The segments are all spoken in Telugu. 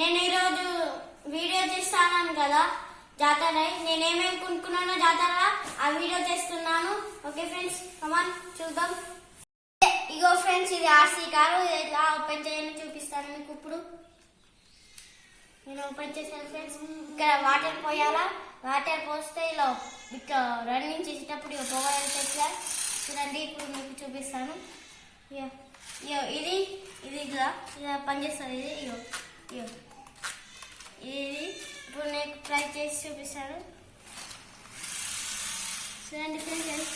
నేను ఈరోజు వీడియో చేస్తాను కదా జాతర నేను ఏమేమి కొనుక్కున్నానో జాతర ఆ వీడియో చేస్తున్నాను. ఓకే ఫ్రెండ్స్ కమాన్ చూద్దాం. ఇగో ఫ్రెండ్స్ ఇది ఆర్సీ కారు. ఇది ఎలా ఓపెన్ చేయని చూపిస్తాను మీకు ఇప్పుడు. నేను ఓపెన్ చేశాను ఫ్రెండ్స్. ఇక్కడ వాటర్ పోయాలా? వాటర్ పోస్తే ఇలా ఇట్లా రన్నింగ్ చేసేటప్పుడు ఇక పొగ వెళ్తే చూడండి ఇప్పుడు మీకు చూపిస్తాను. ఇగో ఇగో ఇది ఇది ఇలా ఇలా పనిచేస్తుంది. ఇది ఇగో. ఇది ఇప్పుడు నేను ట్రై చేసి చూపిస్తాను చూడండి ఫ్రెండ్స్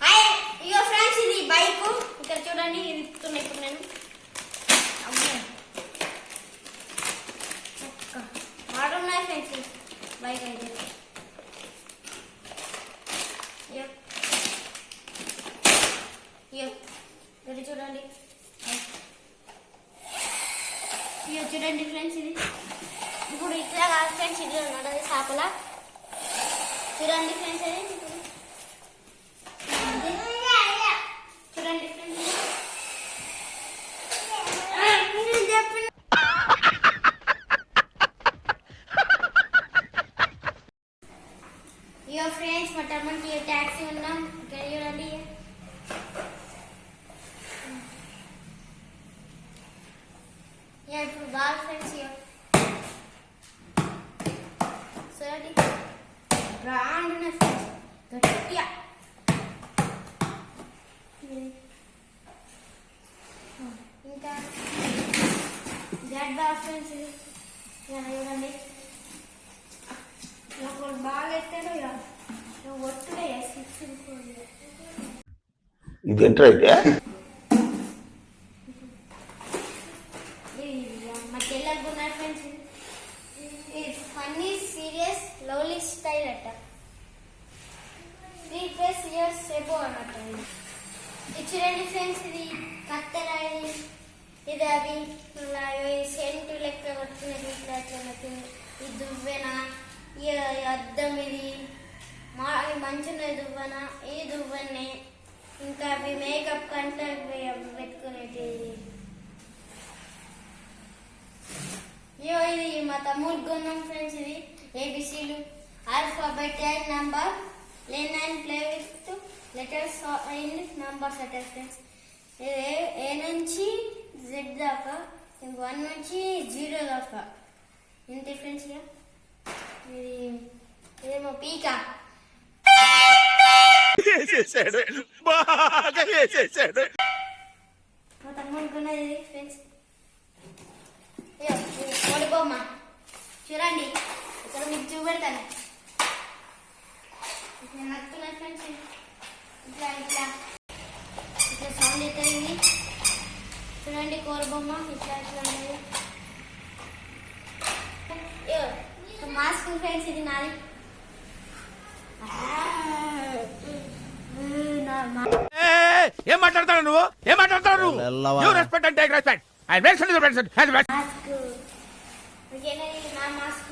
హాయ్ ఇగో ఫ్రెండ్స్ ఇది బైక్ ఇక్కడ చూడండి ఇది తిప్పుతున్నా ఇప్పుడు నేను అమ్మో ఒక్క మాట ఉన్నాయి ఫ్రెండ్స్ బైక్ అయితే ఇగో ఇగో ఇక్కడ చూడండి ఇగో చూడండి ఫ్రెండ్స్ ఇది. ఇప్పుడు ఇట్లా కాదు ఫ్రెండ్స్ ఇట్లా ఉన్నాడు అది చేపల చూడండి ఫ్రెండ్స్ అది ఇప్పుడు చూడండి ఫ్రెండ్స్ ఇయో ఫ్రెండ్స్ మా తమ్ముడికి ట్యాక్సీ ఉన్నాం ఇక్కడ చూడండి ఇక ఇప్పుడు బాగా ఫ్రెండ్స్ ఇయో చూడండి బ్రాండ్ ఉన్నాయి ఫ్రెండ్స్ గట్టిగా ఇంకా బ్లడ్ బాగా ఫ్రెండ్స్ ఇది ఇలా చూడండి నాకు బాగా ఎత్తాడు ఇక నువ్వు ఒట్టుగా సిక్స్ ఇది ఎంటర్ అయితే మా చెల్లెలకు ఉన్నాయి ఫ్రెండ్స్ ఇది ఫన్నీ సీరియస్ లవ్లీ స్టైల్ అట్ట త్రీ ప్లస్ ఇయర్స్ ఎబో అన్నట్టు ఇది. అయితే చూడండి ఫ్రెండ్స్ ఇది కత్తెర ఇది అవి సెంటు లెక్క కొట్టుకునేది ఇట్లా ఇది దువ్వెన ఈ అద్దం ఇది మా ఇది మంచున్నది ఈ దువ్వనే ఇంకా అవి మేకప్ కంటే అవి అవి పెట్టుకునేది ఇది మా తమ్ముడు గుణం ఫ్రెండ్స్ ఇది. ఏబిసిలు alphabet and number learn and play with letters and numbers అట ఫ్రెండ్స్ ఇది ఏ- ఏ నుంచి జెడ్ దాకా వన్ నుంచి జీరో దాకా. ఇంత ఫ్రెండ్స్ ఇక. ఇది ఇదేమో పీకా. వేసేసాడు బాగా వేసేసాడు మా తమ్ముడు కొన్నది ఇది ఫ్రెండ్స్ బొమ్మ చూడండి ఇక్కడ మీకు చూపెడతాను. ఇట్లా నడుతున్నాయి ఫ్రెండ్స్ ఇట్లా ఇట్లా. ఇట్లా సౌండ్ అవుతుంది చూడండి కోడి బొమ్మ. ఇట్లా ఇట్లా ఉన్నది మాస్క్ ఫ్రెండ్స్ ఇది నాది. నా మా ఏయ్, ఏం మాట్లాడతావు నువ్వు ఏం మాట్లాడతావు నువ్వు. You respect and take respect I respect respect mask ఓకేనా ఇది నా మాస్క్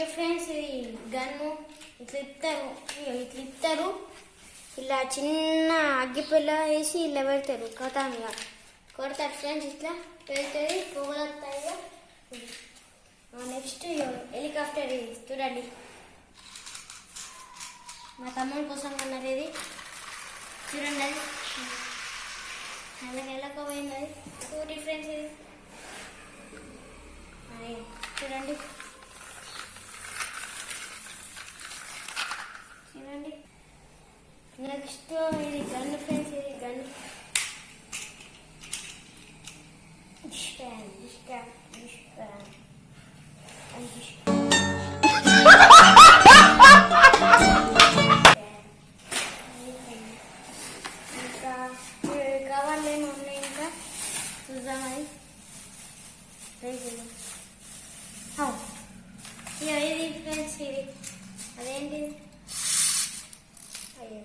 ఏ ఫ్రెండ్స్ ఇది గన్ను ఇట్లా ఇస్తారు ఇట్లా ఇస్తారు ఇలా చిన్న అగ్గిపిల్ల వేసి ఇలా పెడతారు. కొడతాం ఇక కొడతారు ఫ్రెండ్స్ ఇట్లా పెడుతుంది పొగలొస్తాయి నెక్స్ట్ హెలికాప్టర్ ఇది. చూడండి. మా తమ్ముడి కోసం అన్నారు ఇది. చూడండి అది. అలాగే ఎలా పోయింది అది. స్కూటీ ఫ్రెండ్స్ ఇది. చూడండి. చూడండి నెక్స్ట్ ఇది గన్ ఫ్రెండ్స్ ఇది గన్ స్టాండ్ స్టాండ్ స్టాండ్ సామాన్లు ఏమి ఉన్నాయి ఇంకా చూద్దాం హౌ. ఇది ఫ్రెండ్స్ ఇది అదేంటిది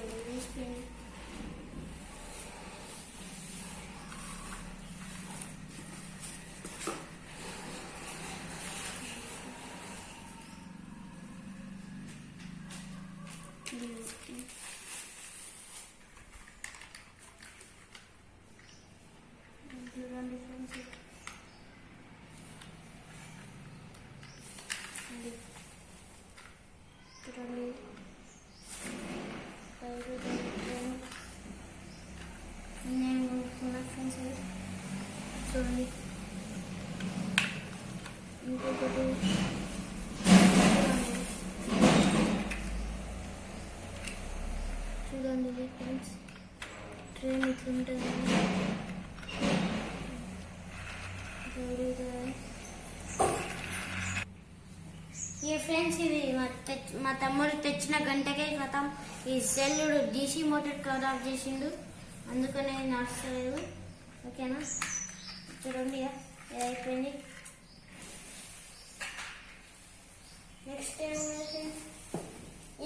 అయ్యో వేసిపోయింది చూడండి ఫ్రెండ్స్ ఇది. చూడండి పైరు చూడండి. నేను కొనుక్కున్న ఫ్రెండ్స్ ఇది. చూడండి ఇంకొకటి చూడండి ఇది ఫ్రెండ్స్ ట్రైన్ ఇట్లుంటుంది ఈ ఫ్రెండ్స్ ఇది మా మా తమ్ముడు తెచ్చిన గంటకే కథం ఈ సెల్లుడు డీసీ మోటార్ ఖరాబ్ చేసిండు. అందుకనే నడుస్తలేదు. ఓకేనా? చూడండి ఇక అయిపోయింది? నెక్స్ట్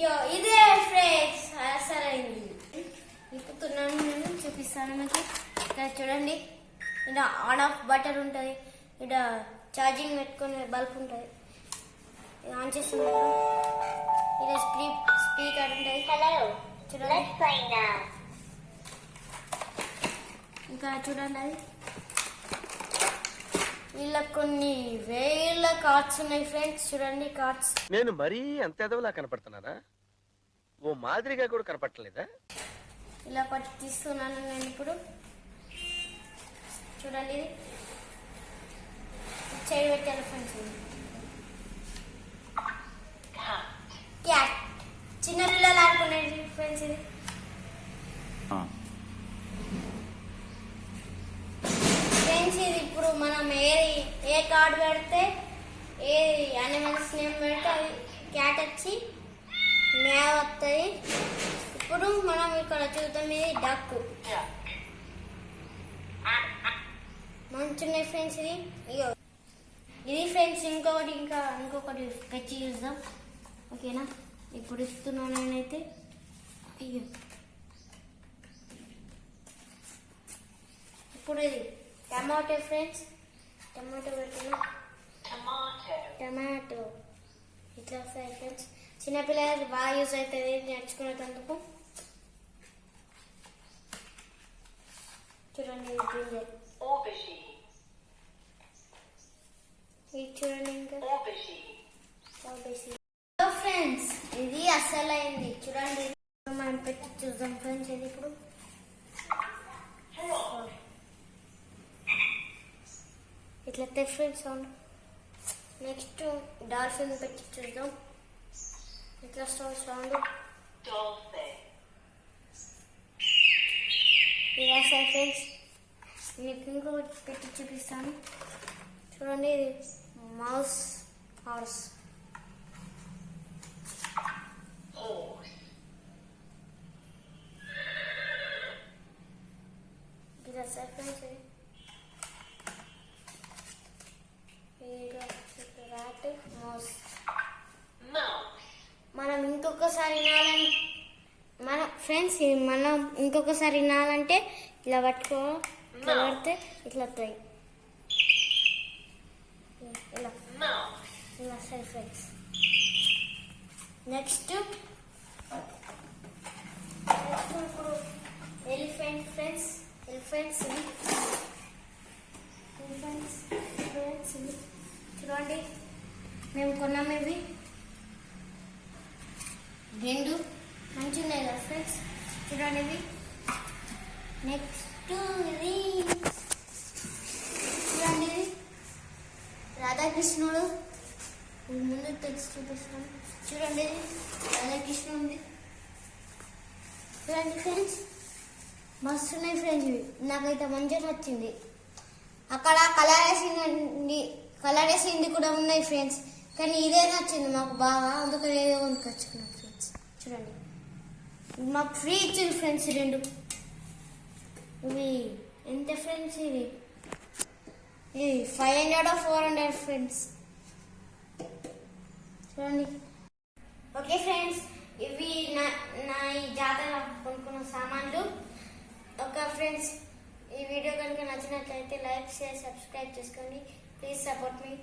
యో ఇదే ఫ్రెండ్స్ సరైంది. ఇప్పుతున్నాను నేను చూపిస్తాను మీకు. ఇక్కడ చూడండి. ఇక్కడ ఆన్ ఆఫ్ బటన్ ఉంటుంది. ఇక్కడ ఛార్జింగ్ పెట్టుకునే బల్బ్ ఉంటుంది. ఆన్ చేస్తున్నారు ఇక్కడ స్పీ స్పీకర్ ఉంటుంది Hello. చూడండి. ఇంకా చూడండి. అది ఇలా కొన్ని వేల కార్డ్స్ ఉన్నాయి ఫ్రెండ్స్. చూడండి కార్డ్స్. నేను మరీ అంత ఎదవలా కనపడుతున్నానా? ఓ మాదిరిగా కూడా కనపడలేదా ఇలా పట్టి తీస్తున్నాను నేను ఇప్పుడు. చూడండి. ఇది చేయి పెట్టాను ఫ్రెండ్స్. క్యాట్ చిన్నపిల్లలు ఆడుకునేది ఫ్రెండ్స్ ఇది. ఫ్రెండ్స్ ఇది ఇప్పుడు మనం ఏది ఏ కార్డు పెడితే ఏ యానిమల్స్ నేమ్ పెడితే అది క్యాట్ వచ్చి మ్యావ్ వస్తుంది ఇప్పుడు మనం ఇక్కడ చూద్దాం ఇది డక్ మంచున్నాయి ఫ్రెండ్స్ ఇది. ఇగో. ఇది ఫ్రెండ్స్ ఇంకొకటి ఇంకా ఇంకొకటి పెంచి చూద్దాం. ఓకేనా? ఇప్పుడు ఇస్తున్నాను నేనైతే? అయ్యో ఇప్పుడు ఇది. Tomato friends. టమాటో పెడుతున్నా టమాటో. ఇట్లా వస్తాయి ఫ్రెండ్స్. చిన్నపిల్లలకి బాగా యూజ్ అవుతుంది. నేర్చుకునేటందుకు. చూడండి ఇది గింజర్ Aubergine. ఇది చూడండి ఇంకా Aubergine. ఫ్రెండ్స్ ఇది అసలైంది చూడండి మనం పెట్టి చూద్దాం ఫ్రెండ్స్ ఇది ఇప్పుడు ఇట్లా ఫ్రెండ్స్ సౌండ్. నెక్స్ట్ డాల్ఫిన్ పెట్టి చూద్దాం. ఇట్లా సౌండ్ సౌండ్. ఇలా ఇది ఫ్రెండ్స్ మీకు ఇంకొకటి పెట్టి చూపిస్తాను. చూడండి ఇది మౌస్ హార్స్ Horse. ఇది వస్తాయి ఫ్రెండ్స్ ఇది ఇది ర్యాట్ మౌస్ Mouse. మనం ఇంకొకసారి వినాలని మన ఫ్రెండ్స్ ఇది మనం ఇంకొకసారి వినాలంటే ఇలా పట్టుకో ఇట్లా పడితే ఇట్లా వస్తాయి. ఇలా. ఇలా ఫ్రెండ్స్ నెక్స్ట్ నెక్స్ట్ ఇప్పుడు elephant friends elephants elephants friends చూడండి మేము కొన్నాము ఇవి. రెండు. మంచి ఉన్నాయి కదా ఫ్రెండ్స్ చూడండి నెక్స్ట్ ఇది చూడండి ఇది రాధాకృష్ణుడు. ముందు తెచ్చి చూపిస్తాను. చూడండి ఇది రాధాకృష్ణుడు చూడండి ఫ్రెండ్స్ మస్తు ఉన్నాయి ఫ్రెండ్స్ ఇవి. నాకైతే మంచిగా నచ్చింది. అక్కడ కలర్ వేసింది కలర్ వేసింది కూడా ఉన్నాయి ఫ్రెండ్స్ కానీ ఇదే నచ్చింది మాకు బాగా. అందుకని ఏదో కొనుక్కొచ్చుకున్నాం ఫ్రెండ్స్ చూడండి. మాకు ఫ్రీ ఇచ్చింది ఫ్రెండ్స్ రెండు. ఇవి ఎంత ఫ్రెండ్స్ ఇవి? ఇది five hundred four hundred friends. చూడండి. ఓకే ఫ్రెండ్స్ ఇవి నా నా ఈ జాతర కొనుక్కున్న సామాన్లు. ఒక ఫ్రెండ్స్ ఈ వీడియో కనుక నచ్చినట్లయితే లైక్ షేర్ సబ్స్క్రైబ్ చేసుకోండి. Please support me.